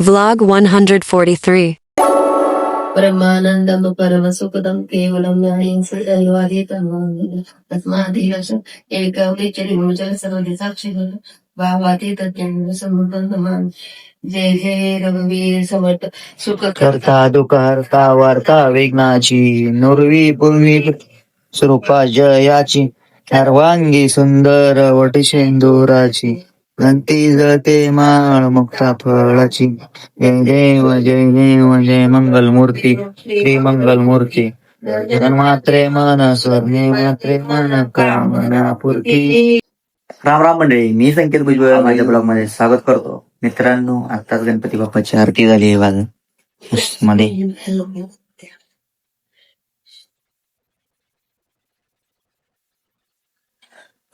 Vlog 143. परमानंदम परम सुखदम केवलम दैवादितम तस्मादिरस एकवचरी मुजल सर्वदि साक्षी भावातीत ज्ञान समुद्रमान जय जय रघुवीर समर्थ सुख करता दुःखहर्ता वार्ता विघ्नाची नुरवी पूर्वी स्वरूपा जयाची सर्वांगी सुंदर वटशेंदुराची गंती जळते माळ मुक्ता फळाची. जय देव जय देव जय मंगल मूर्ती. श्री मंगल मूर्ती. मात्रे मन स्वर्णे मात्रे मन कामना पूर्ती राम राम मंडळी. मी संकेत भुजबळ. माझ्या ब्लॉगमध्ये स्वागत करतो. मित्रांनो आताच गणपती बाप्पाची आरती झाली आहे मध्ये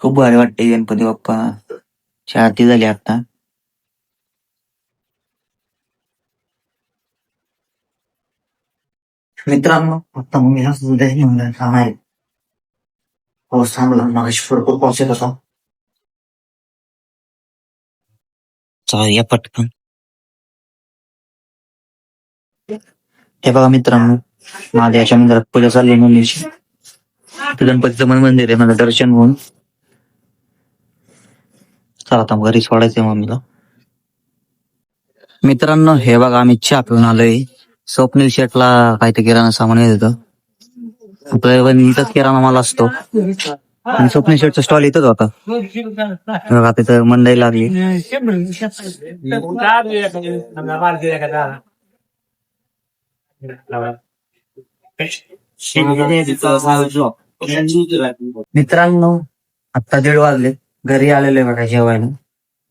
खूप भारी वाटते गणपती बाप्पा. ची आरती झाली आता. मित्रांनो आता मग मी असं उद्या म्हणलं काम आहे. पाऊस थांबला मागाशी भरपूर पाऊस येत होता चालूया पटकन. हे बघा मित्रांनो महादेवाच्या मंदिरात पूजा चालली गणपतीचं मन मंदिर आहे माझं दर्शन होऊन. चला आता घरी सोडायचंय मम्मीला. मित्रांनो हे बघा आम्ही चहा पिऊन आलोय. स्वप्नील शेटला काय ते किराणा सामान येत होतं. इथंच किराणा माल असतो. आणि स्वप्नील शेटचा स्टॉल इथंच होता. हे बघा तिथं मंडई लागली. मित्रांनो आता दीड वाजले. घरी आलेलो आहे बघा जेवायला.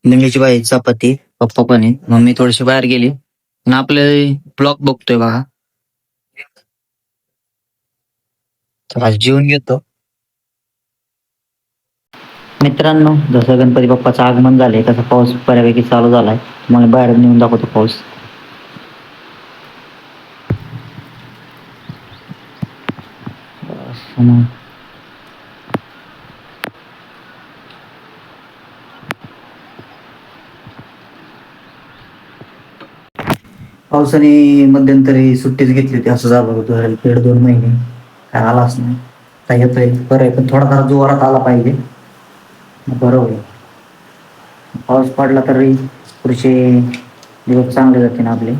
लिंगीची बाई चपाती पप्पा पण आहे. मम्मी थोडीशी बाहेर गेली. आणि आपले ब्लॉग बघतोय बघा. तर आज जेवून घेतो. मित्रांनो जसं गणपती बाप्पाचं आगमन झालंय तसा पाऊस बऱ्यापैकी चालू झालाय. मला बाहेर नेऊन दाखवतो पाऊस. असं. पावसाने मध्यंतरी सुट्टीच घेतली होती. असं झालं होतं दीड दोन महिने काय आलाच नाही. काय येतोय बरं आहे पण थोडाफार जोरात आला पाहिजे. बरोबर बरं होईल. पाऊस पडला तरी पुढचे दिवस चांगले जाते ना आपले.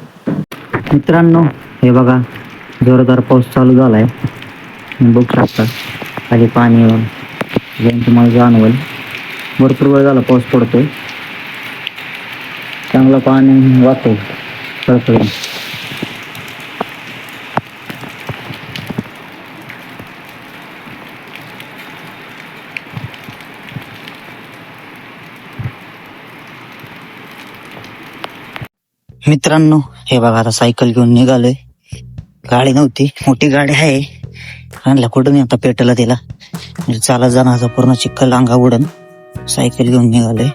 मित्रांनो हे बघा जोरदार पाऊस चालू झालाय. बघू शकता. खाली पाणी येऊन तुम्हाला जाणवल. भरपूर वेळ झाला पाऊस पडतोय. चांगलं पाणी वाहतो Perfect. मित्रांनो हे बघा आता सायकल घेऊन निघालोय. गाडी नव्हती मोठी गाडी आहे. आणला कुठून आता पेटला तिला म्हणजे चालत जाण्याचा पूर्ण चिखल अंगा उडन. सायकल घेऊन निघालोय.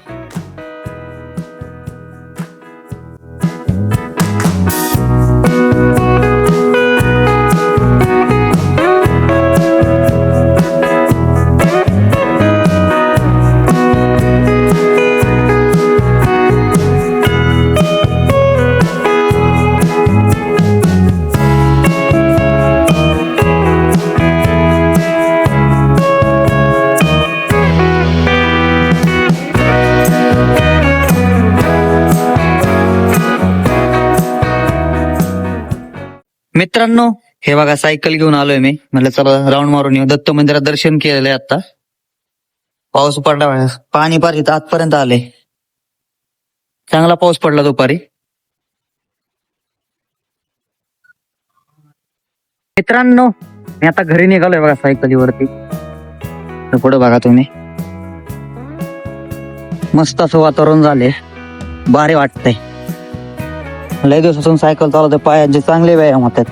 मित्रांनो हे बघा सायकल घेऊन आलोय मी. म्हणलं चला राऊंड मारून येऊ. दत्त मंदिरात दर्शन केलेलं आहे आता पाऊस पडला पाणी पार इथं आतपर्यंत आले. चांगला पाऊस पडला दुपारी. मित्रांनो मी आता घरी निघालोय बघा सायकलीवरती पुढे बघा तुम्ही. मस्त असं वातावरण झाले भारी वाटतंय. लय दिवसातून सायकल चालवते पायाचे चांगले व्यायाम होतात.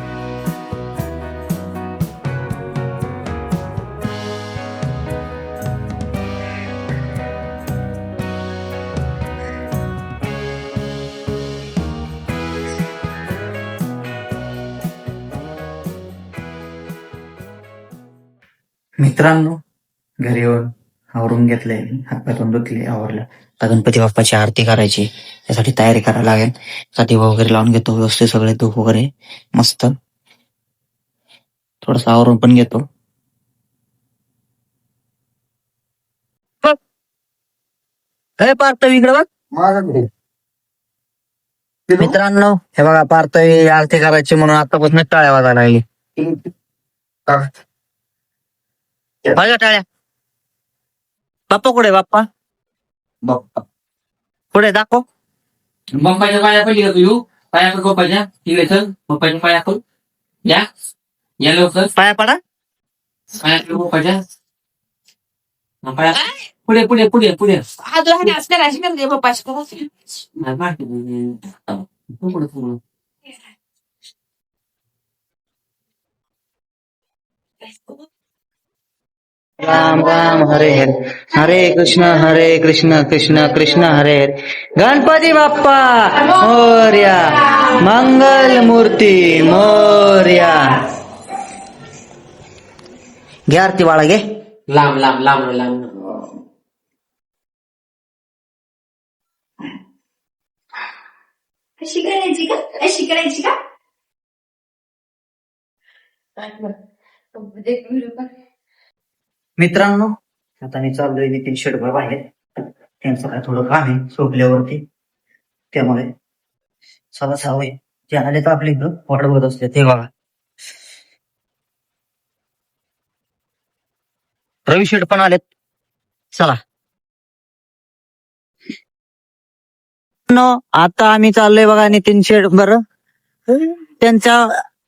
मित्रांनो घरी येऊन आवरून घेतलंय हातातून धुतले आवरलं. आता गणपती बाप्पाची आरती करायची त्यासाठी तयारी करायला लागेल. आता दिवा वगैरे लावून घेतो व्यवस्थित सगळे धूप वगैरे मस्त. थोडस आवरून पण घेतो. हे पार्थवी इकडे बघ. मित्रांनो हे बघा पार्थवी आरती करायची म्हणून आतापासून टाळ्या वाजायला लागली. माझ्या टाळ्या. बाप्पा कुठे बाप्पा? बाप्पा. कुठे दाखव. बाप्पाच्या पाया पडली का तू पाया कर बाप्पाच्या तिकडे चल बाप्पाच्या पाया कर या. या लवकर. पाया पडा. पाया कर बाप्पाच्या मग पाया पुढे पुढे पुढे पुढे. नाही, मागे. पुढे, पुढे. राम राम हरे हरे. हरे कृष्ण हरे कृष्ण कृष्ण कृष्ण हरे हरे. गणपती बाप्पा मोर्या. मंगल मूर्ती मोर्या. घे आरती बाळा घे लांब लांब लांब लांब. अशी करायची का? अशी करायची का? मित्रांनो आता मी चाललोय नितीन शेडभर बाहेर. त्यांचं काय थोडं काम आहे सोडल्यावरती. त्यामुळे सहा सावय जे आले तर आपले इकडं असते ते बघा. रवी शेड पण आलेत. चला. नो आता आम्ही चाललोय बघा नितीन शेड बर त्यांच्या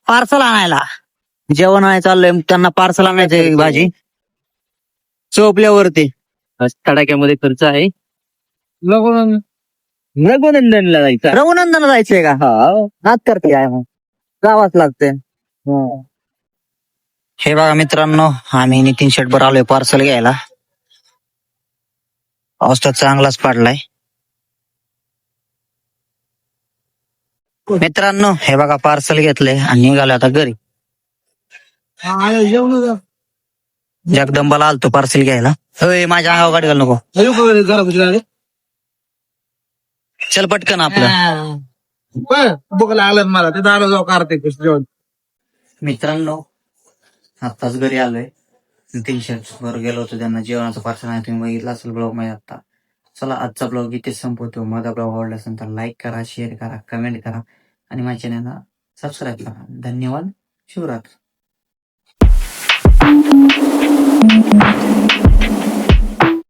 पार्सल आणायला. जेवण आणायला चाललंय त्यांना पार्सल आणायचं भाजी. चोपल्यावरती. तडाक्यामध्ये खर्च आहे. रघुनंदनला जायचं रघुनंदनला जायचंय का? हा. नाच करते आहे मग? जावाच लागते. हे. बघा मित्रांनो आम्ही नितीन शेटवर आलोय पार्सल घ्यायला. पाऊस तर चांगलाच पडलाय. मित्रांनो हे बघा पार्सल घेतलंय आणि निघालो आता घरी. जगदंबाला आलतो पार्सल घ्यायला. होय माझ्या अंगावर गाडी घाल नको. चल पटकन आपलं. बघायला आलं मला. ते दारू जाऊ कार्तिक जेवण. मित्रांनो आताच घरी आलोय. तीनशे वर गेलो होतो त्यांना. जेवणाचं पार्सल आहे तुम्ही बघितलं असेल ब्लॉगमध्ये आता. चला आजचा ब्लॉग इथे संपवतो. माझा ब्लॉग आवडला असेल तर लाईक करा शेअर करा कमेंट करा. आणि माझ्या चॅनलला सबस्क्राईब करा. धन्यवाद. Shivratri Thank you.